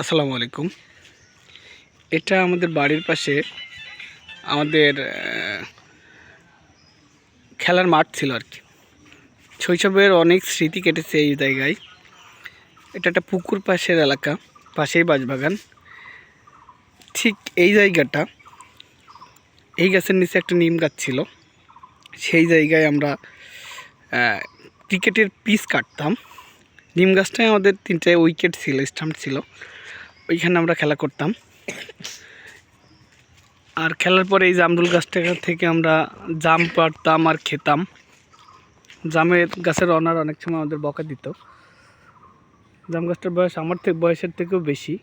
আসসালামু আলাইকুম। এটা আমাদের বাড়ির পাশে আমাদের খেলার মাঠ ছিল আর কি। শৈশবের অনেক স্মৃতি কেটেছে এই জায়গায়। এটা একটা পুকুর পাশের এলাকা, পাশেই বাঁশবাগান। ঠিক এই জায়গাটা, এই গাছের নিচে একটা নিম গাছ ছিল। সেই জায়গায় আমরা ক্রিকেটের পিচ কাটতাম। নিম গাছটায় আমাদের তিনটে উইকেট ছিল, স্টাম্প ছিল। ওইখানে আমরা খেলা করতাম। আর খেলার পরে এই জামরুল গাছটা থেকে আমরা জাম পাড়তাম আর খেতাম। জামের গাছের অনার অনেক সময় আমাদের বকা দিত। জাম গাছটার বয়স আমার থেকে, বয়সের থেকেও বেশি।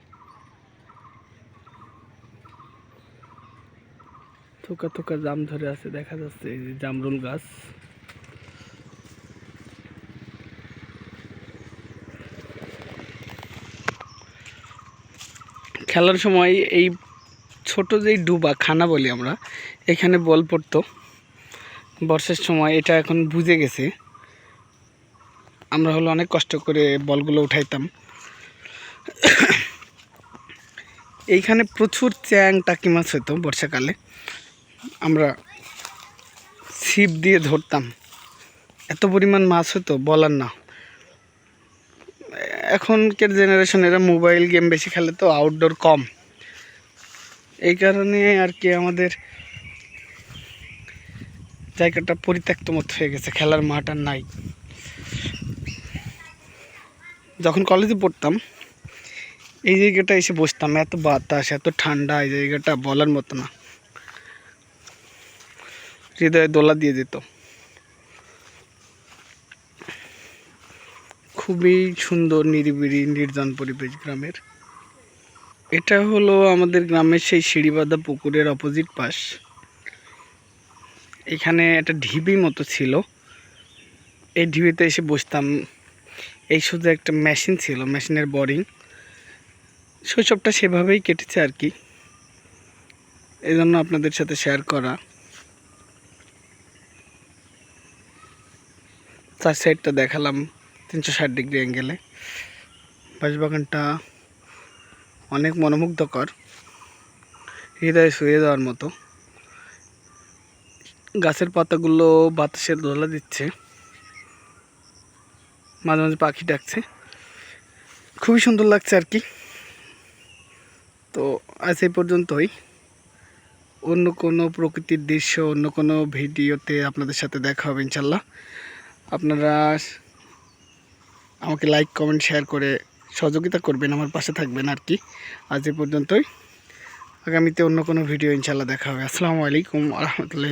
থোকা থোকা জাম ধরে আছে, দেখা যাচ্ছে এই যে জামরুল গাছ। খেলার সময় এই ছোট যেই ডুবা, খানা বলি আমরা, এখানে বল পড়তো। বর্ষার সময় এটা এখন বুঝে গেছে। আমরা হলো অনেক কষ্ট করে বলগুলো উঠাইতাম। এইখানে প্রচুর চ্যাং, টাকি মাছ হতো বর্ষাকালে। আমরা ছিপ দিয়ে ধরতাম। এত পরিমাণ মাছ হতো বলার না। এখনকার জেনারেশন এরা মোবাইল গেম বেশি খেলে তো আউটডোর কম। এই কারণে আর কি আমাদের জায়গাটা পরিত্যক্ত মতো হয়ে গেছে, খেলার মাঠ আর নাই। যখন কলেজে পড়তাম, এই জায়গাটা এসে বসতাম, এত বাতাস, এত ঠান্ডা, এই জায়গাটা বলার মতো না। হৃদয়ে দোলা দিয়ে যেত খুবই সুন্দর, নিরিবিলি, নির্জন পরিবেশ গ্রামের। এটা হলো আমাদের গ্রামের সেই সিঁড়িবাঁধা পুকুরের অপোজিট পাশ। এখানে একটা ঢিবি মতো ছিল। এই ঢিবিতে এসে বসতাম। এই শুধু একটা মেশিন ছিল, মেশিনের বোরিং। শৈশবটা সেভাবেই কেটেছে আর কি। এই জন্য আপনাদের সাথে শেয়ার করা। চার সাইডটা দেখালাম। তিনশো ষাট ডিগ্রি অ্যাঙ্গেলে বাঁশবাগানটা অনেক মনোমুগ্ধকর। হৃদয়ে শুয়ে দেওয়ার মতো। গাছের পাতাগুলো বাতাসের দোলা দিচ্ছে। মাঝে মাঝে পাখি ডাকছে। খুবই সুন্দর লাগছে আর কি। তো আজ এই পর্যন্তই। অন্য কোনো প্রকৃতির দৃশ্য, অন্য কোনো ভিডিওতে আপনাদের সাথে দেখা হবে ইনশাল্লাহ। আপনারা আমাকে লাইক কমেন্ট শেয়ার করে সহযোগিতা করবেন, আমার পাশে থাকবেন আর কি। আজ এ পর্যন্তই। আগামীতে অন্য কোনো ভিডিও ইনশাল্লাহ দেখা হবে। আসসালামু আলাইকুম রহমতুল্লাহ